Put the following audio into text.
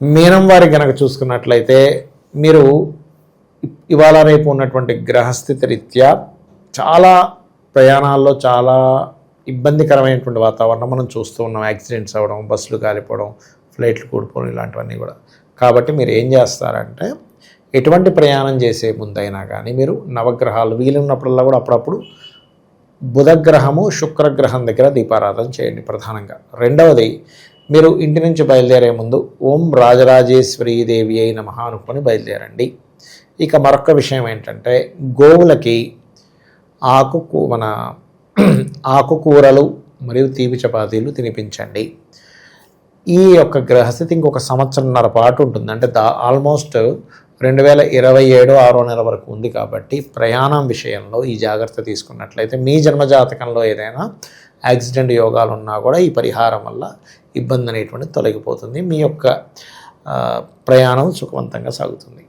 మీనం వారి గనక చూసుకున్నట్లయితే మీరు ఇవాళ రేపు ఉన్నటువంటి గ్రహస్థితి రీత్యా చాలా ప్రయాణాల్లో చాలా ఇబ్బందికరమైనటువంటి వాతావరణం మనం చూస్తూ ఉన్నాం. యాక్సిడెంట్స్ అవ్వడం బస్సులు కాలిపోవడం ఫ్లైట్లు కూడిపోవడం ఇలాంటివన్నీ కూడా. కాబట్టి మీరు ఏం చేస్తారంటే ఎటువంటి ప్రయాణం చేసే ముందైనా కానీ మీరు నవగ్రహాలు వీలున్నప్పుడల్లా కూడా అప్పుడప్పుడు బుధగ్రహము శుక్రగ్రహం దగ్గర దీపారాధన చేయండి ప్రధానంగా. రెండవది మీరు ఇంటి నుంచి బయలుదేరే ముందు ఓం రాజరాజేశ్వరీ దేవి అయి నమః అనుకొని బయలుదేరండి. ఇక మరొక విషయం ఏంటంటే గోవులకి ఆకు మన ఆకుకూరలు మరియు తీపి చపాతీలు తినిపించండి. ఈ యొక్క గ్రహస్థితి ఇంకొక సంవత్సరంన్నర పాటు ఉంటుంది. అంటే దా ఆల్మోస్ట్ రెండు వేల ఇరవై ఏడు ఆరో నెల వరకు ఉంది కాబట్టి ప్రయాణం విషయంలో ఈ జాగ్రత్త తీసుకున్నట్లయితే మీ జన్మజాతకంలో ఏదైనా యాక్సిడెంట్ యోగాలు ఉన్నా కూడా ఈ పరిహారం వల్ల ఇబ్బంది అనేటువంటి తొలగిపోతుంది. మీ యొక్క ప్రయాణం సుఖవంతంగా సాగుతుంది.